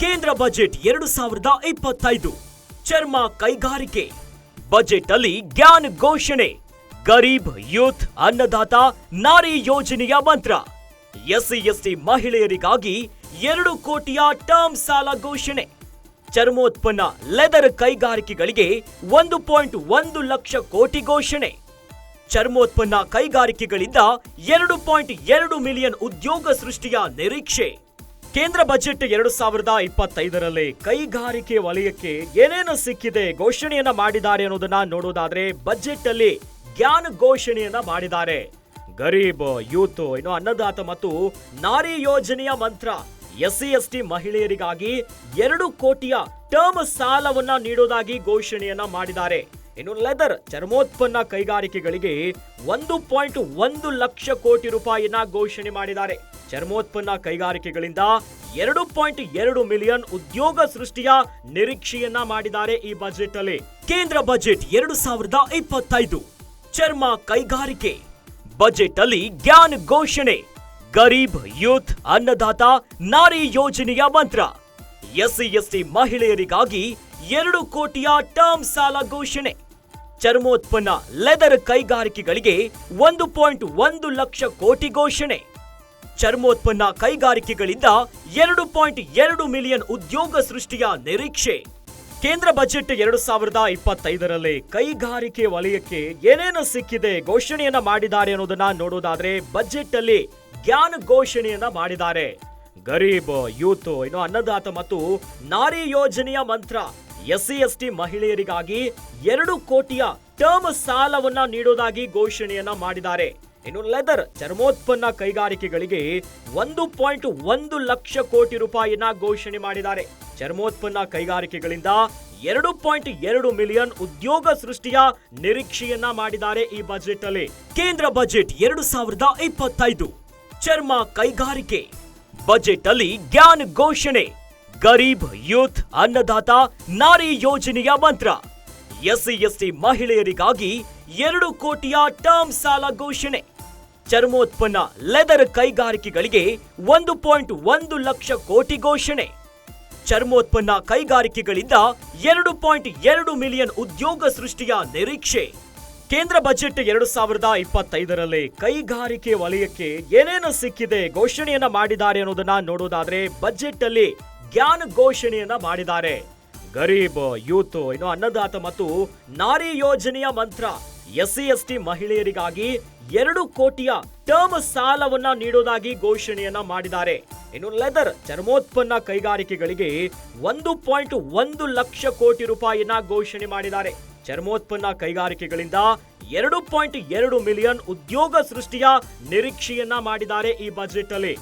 ಕೇಂದ್ರ ಬಜೆಟ್ ಎರಡು ಸಾವಿರದ ಇಪ್ಪತ್ತೈದು. ಚರ್ಮ ಕೈಗಾರಿಕೆ. ಬಜೆಟ್ ಅಲ್ಲಿ ಜ್ಞಾನ್ ಘೋಷಣೆ. ಗರೀಬ್ ಯೂತ್ ಅನ್ನದಾತ ನಾರಿ ಯೋಜನೆಯ ಮಂತ್ರ. ಎಸ್ಸಿ ಎಸ್ಟಿ ಮಹಿಳೆಯರಿಗಾಗಿ ಎರಡು ಕೋಟಿಯ ಟರ್ಮ್ ಸಾಲ ಘೋಷಣೆ. ಚರ್ಮೋತ್ಪನ್ನ ಲೆದರ್ ಕೈಗಾರಿಕೆಗಳಿಗೆ ಒಂದು ಪಾಯಿಂಟ್ ಒಂದು ಲಕ್ಷ ಕೋಟಿ ಘೋಷಣೆ. ಚರ್ಮೋತ್ಪನ್ನ ಕೈಗಾರಿಕೆಗಳಿಂದ ಎರಡು ಪಾಯಿಂಟ್ ಎರಡು ಮಿಲಿಯನ್ ಉದ್ಯೋಗ ಸೃಷ್ಟಿಯ ನಿರೀಕ್ಷೆ. ಕೇಂದ್ರ ಬಜೆಟ್ ಎರಡು ಸಾವಿರದ ಇಪ್ಪತ್ತೈದರಲ್ಲಿ ಕೈಗಾರಿಕೆ ವಲಯಕ್ಕೆ ಏನೇನು ಸಿಕ್ಕಿದೆ ಘೋಷಣೆಯನ್ನ ಮಾಡಿದ್ದಾರೆ ಅನ್ನೋದನ್ನ ನೋಡೋದಾದ್ರೆ ಬಜೆಟ್ ಅಲ್ಲಿ ಜ್ಞಾನ ಘೋಷಣೆಯನ್ನ ಮಾಡಿದ್ದಾರೆ. ಗರೀಬ್, ಯೂತ್, ಇನ್ನು ಅನ್ನದಾತ ಮತ್ತು ನಾರಿ ಯೋಜನೆಯ ಮಂತ್ರ ಎಸ್ಸಿ ಎಸ್ಟಿ ಮಹಿಳೆಯರಿಗಾಗಿ ಎರಡು ಕೋಟಿಯ ಟರ್ಮ್ ಸಾಲವನ್ನ ನೀಡೋದಾಗಿ ಘೋಷಣೆಯನ್ನ ಮಾಡಿದ್ದಾರೆ. ಇನ್ನು ಲೆದರ್ ಚರ್ಮೋತ್ಪನ್ನ ಕೈಗಾರಿಕೆಗಳಿಗೆ ಒಂದು ಪಾಯಿಂಟ್ ಒಂದು ಲಕ್ಷ ಕೋಟಿ ರೂಪಾಯಿನ ಘೋಷಣೆ ಮಾಡಿದ್ದಾರೆ. ಚರ್ಮೋತ್ಪನ್ನ ಕೈಗಾರಿಕೆಗಳಿಂದ ಎರಡು ಪಾಯಿಂಟ್ ಎರಡು ಮಿಲಿಯನ್ ಉದ್ಯೋಗ ಸೃಷ್ಟಿಯ ನಿರೀಕ್ಷೆಯನ್ನ ಮಾಡಿದ್ದಾರೆ ಈ ಬಜೆಟ್ ಅಲ್ಲಿ ಕೇಂದ್ರ ಬಜೆಟ್ ಎರಡು ಸಾವಿರದ ಇಪ್ಪತ್ತೈದು. ಚರ್ಮ ಕೈಗಾರಿಕೆ. ಬಜೆಟ್ ಅಲ್ಲಿ ಜ್ಞಾನ್ ಘೋಷಣೆ. ಗರೀಬ್ ಯೂತ್ ಅನ್ನದಾತ ನಾರಿ ಯೋಜನೆಯ ಮಂತ್ರ. ಎಸ್ಸಿ ಎಸ್ಟಿ ಮಹಿಳೆಯರಿಗಾಗಿ ಎರಡು ಕೋಟಿಯ ಟರ್ಮ್ ಸಾಲ ಘೋಷಣೆ. ಚರ್ಮೋತ್ಪನ್ನ ಲೆದರ್ ಕೈಗಾರಿಕೆಗಳಿಗೆ ಒಂದು ಪಾಯಿಂಟ್ ಒಂದು ಲಕ್ಷ ಕೋಟಿ ಘೋಷಣೆ. ಚರ್ಮೋತ್ಪನ್ನ ಕೈಗಾರಿಕೆಗಳಿಂದ ಎರಡು ಪಾಯಿಂಟ್ ಎರಡು ಮಿಲಿಯನ್ ಉದ್ಯೋಗ ಸೃಷ್ಟಿಯ ನಿರೀಕ್ಷೆ. ಕೇಂದ್ರ ಬಜೆಟ್ ಎರಡು ಸಾವಿರದ ಇಪ್ಪತ್ತೈದರಲ್ಲಿ ಕೈಗಾರಿಕೆ ವಲಯಕ್ಕೆ ಏನೇನು ಸಿಕ್ಕಿದೆ ಘೋಷಣೆಯನ್ನ ಮಾಡಿದ್ದಾರೆ ಅನ್ನೋದನ್ನ ನೋಡೋದಾದ್ರೆ ಬಜೆಟ್ ಅಲ್ಲಿ ಜ್ಞಾನ ಘೋಷಣೆಯನ್ನ ಮಾಡಿದ್ದಾರೆ. ಗರೀಬ್, ಯೂತ್, ಇನ್ನು ಅನ್ನದಾತ ಮತ್ತು ನಾರಿ ಯೋಜನೆಯ ಮಂತ್ರ. ಎಸ್ಸಿ ಎಸ್ಟಿ ಮಹಿಳೆಯರಿಗಾಗಿ ಎರಡು ಕೋಟಿಯ ಟರ್ಮ್ ಸಾಲವನ್ನ ನೀಡೋದಾಗಿ ಘೋಷಣೆಯನ್ನ ಮಾಡಿದ್ದಾರೆ. ಇನ್ನು ಲೆದರ್ ಚರ್ಮೋತ್ಪನ್ನ ಕೈಗಾರಿಕೆಗಳಿಗೆ ಒಂದು ಪಾಯಿಂಟ್ ಒಂದು ಲಕ್ಷ ಕೋಟಿ ರೂಪಾಯಿನ ಘೋಷಣೆ ಮಾಡಿದ್ದಾರೆ. ಚರ್ಮೋತ್ಪನ್ನ ಕೈಗಾರಿಕೆಗಳಿಂದ ಎರಡು ಪಾಯಿಂಟ್ ಎರಡು ಮಿಲಿಯನ್ ಉದ್ಯೋಗ ಸೃಷ್ಟಿಯ ನಿರೀಕ್ಷೆಯನ್ನ ಮಾಡಿದ್ದಾರೆ ಈ ಬಜೆಟ್ ಅಲ್ಲಿ ಕೇಂದ್ರ ಬಜೆಟ್ ಎರಡು ಸಾವಿರದ ಇಪ್ಪತ್ತೈದು. ಚರ್ಮ ಕೈಗಾರಿಕೆ. ಬಜೆಟ್ ಅಲ್ಲಿ ಜ್ಞಾನ್ ಘೋಷಣೆ. ಗರೀಬ್ ಯೂತ್ ಅನ್ನದಾತ ನಾರಿ ಯೋಜನೆಯ ಮಂತ್ರ. ಎಸ್ಸಿ ಎಸ್ಟಿ ಮಹಿಳೆಯರಿಗಾಗಿ ಎರಡು ಕೋಟಿಯ ಟರ್ಮ್ ಸಾಲ ಘೋಷಣೆ. ಚರ್ಮೋತ್ಪನ್ನ ಲೆದರ್ ಕೈಗಾರಿಕೆಗಳಿಗೆ ಒಂದು ಪಾಯಿಂಟ್ ಒಂದು ಲಕ್ಷ ಕೋಟಿ ಘೋಷಣೆ. ಚರ್ಮೋತ್ಪನ್ನ ಕೈಗಾರಿಕೆಗಳಿಂದ ಎರಡು ಪಾಯಿಂಟ್ ಎರಡು ಮಿಲಿಯನ್ ಉದ್ಯೋಗ ಸೃಷ್ಟಿಯ ನಿರೀಕ್ಷೆ. ಕೇಂದ್ರ ಬಜೆಟ್ ಎರಡು ಸಾವಿರದ ಇಪ್ಪತ್ತೈದರಲ್ಲಿ ಕೈಗಾರಿಕೆ ವಲಯಕ್ಕೆ ಏನೇನು ಸಿಕ್ಕಿದೆ ಘೋಷಣೆಯನ್ನ ಮಾಡಿದ್ದಾರೆ ಅನ್ನೋದನ್ನ ನೋಡೋದಾದ್ರೆ ಬಜೆಟ್ ಅಲ್ಲಿ ಜ್ಞಾನ ಘೋಷಣೆಯನ್ನ ಮಾಡಿದ್ದಾರೆ. ಗರೀಬ್, ಯೂತ್, ಇನ್ನು ಅನ್ನದಾತ ಮತ್ತು ನಾರಿ ಯೋಜನೆಯ ಮಂತ್ರ. ಎಸ್ ಸಿ ಮಹಿಳೆಯರಿಗಾಗಿ ಎರಡು ಕೋಟಿಯ ಟರ್ಮ್ ಸಾಲವನ್ನ ನೀಡೋದಾಗಿ ಘೋಷಣೆಯನ್ನ ಮಾಡಿದ್ದಾರೆ. ಇನ್ನು ಲೆದರ್ ಚರ್ಮೋತ್ಪನ್ನ ಕೈಗಾರಿಕೆಗಳಿಗೆ ಒಂದು ಪಾಯಿಂಟ್ ಒಂದು ಲಕ್ಷ ಕೋಟಿ ರೂಪಾಯಿನ ಘೋಷಣೆ ಮಾಡಿದ್ದಾರೆ. ಚರ್ಮೋತ್ಪನ್ನ ಕೈಗಾರಿಕೆಗಳಿಂದ ಎರಡು ಪಾಯಿಂಟ್ ಎರಡು ಮಿಲಿಯನ್ ಉದ್ಯೋಗ ಸೃಷ್ಟಿಯ ನಿರೀಕ್ಷೆಯನ್ನ ಮಾಡಿದ್ದಾರೆ ಈ ಬಜೆಟ್ ಅಲ್ಲಿ